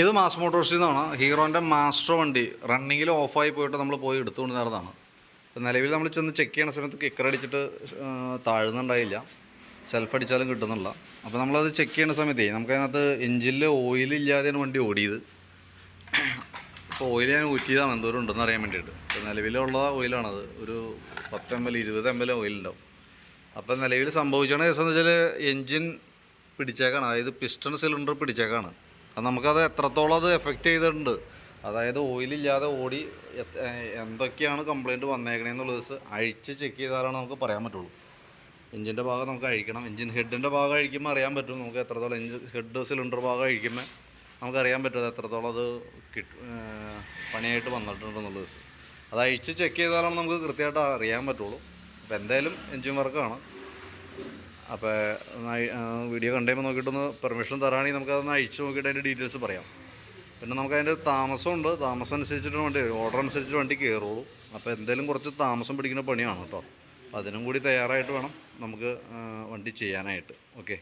ഇത് മാസ് മോട്ടോഴ്സിൽ നിന്നാണ് ഹീറോന്റെ മാസ്റ്റർ വണ്ടി റണ്ണിങ്ങിൽ ഓഫായി പോയിട്ട് നമ്മൾ പോയി എടുത്തുകൊണ്ട് നടന്നതാണ് ഇപ്പം നിലവിൽ നമ്മൾ ചെന്ന് ചെക്ക് ചെയ്യണ സമയത്ത് കിക്കർ അടിച്ചിട്ട് താഴുന്നുണ്ടായില്ല. സെൽഫ് അടിച്ചാലും കിട്ടുന്നില്ല. അപ്പോൾ നമ്മളത് ചെക്ക് ചെയ്യണ സമയത്തേ നമുക്കതിനകത്ത് എഞ്ചിനിൽ ഓയിൽ ഇല്ലാതെയാണ് വണ്ടി ഓടിയത്. അപ്പോൾ ഓയിൽ ഞാൻ ഊറ്റിയതാണ്. എന്തോരം ഉണ്ടെന്ന് അറിയാൻ വേണ്ടിയിട്ട്. അപ്പോൾ നിലവിലുള്ള ഓയിലാണത്. ഒരു പത്ത് എം എൽ ഇരുപത് എം എൽ ഓയിലുണ്ടാവും. അപ്പോൾ നിലവിൽ സംഭവിച്ചാണ് കേസെന്ന് വെച്ചാൽ എഞ്ചിൻ പിടിച്ചേക്കാണ്. അതായത് പിസ്റ്റൺ സിലിണ്ടർ പിടിച്ചേക്കാണ്. നമുക്കത് എത്രത്തോളം അത് എഫക്റ്റ് ചെയ്തിട്ടുണ്ട്. അതായത് ഓയിലില്ലാതെ ഓടി എന്തൊക്കെയാണ് കംപ്ലൈന്റ് വന്നേക്കണേന്നുള്ളത് അഴിച്ച് ചെക്ക് ചെയ്താലാണ് നമുക്ക് പറയാൻ പറ്റുള്ളൂ. എഞ്ചിന്റെ ഭാഗം നമുക്ക് അഴിക്കണം. എഞ്ചിൻ ഹെഡിന്റെ ഭാഗം അഴിക്കുമ്പോൾ അറിയാൻ പറ്റും നമുക്ക് എത്രത്തോളം എഞ്ചിൻ ഹെഡ് സിലിണ്ടർ ഭാഗം അഴിക്കുമ്പോൾ നമുക്കറിയാൻ പറ്റും അത് എത്രത്തോളം അത് കിട്ട് പണിയായിട്ട് വന്നിട്ടുണ്ടെന്നുള്ളത് അത് അഴിച്ച് ചെക്ക് ചെയ്താലാണ് നമുക്ക് കൃത്യമായിട്ട് അറിയാൻ പറ്റുള്ളൂ. അപ്പോൾ എന്തായാലും എഞ്ചിൻ വർക്കാണ് അപ്പോൾ വീഡിയോ കണ്ടുമ്പോൾ നോക്കിയിട്ടൊന്ന് പെർമിഷൻ തരാണെങ്കിൽ നമുക്കതൊന്ന് അയച്ചു നോക്കിയിട്ട് അതിന്റെ ഡീറ്റെയിൽസ് പറയാം. പിന്നെ നമുക്ക് അതിന്റെ താമസമുണ്ട്. താമസം അനുസരിച്ചിട്ട് വണ്ടി ഓർഡർ അനുസരിച്ചിട്ട് വണ്ടി കയറുള്ളൂ അപ്പോൾ എന്തെങ്കിലും കുറച്ച് താമസം പിടിക്കുന്ന പണിയാണ് കേട്ടോ. അപ്പോൾ അതിനും കൂടി തയ്യാറായിട്ട് വേണം നമുക്ക് വണ്ടി ചെയ്യാനായിട്ട്. ഓക്കെ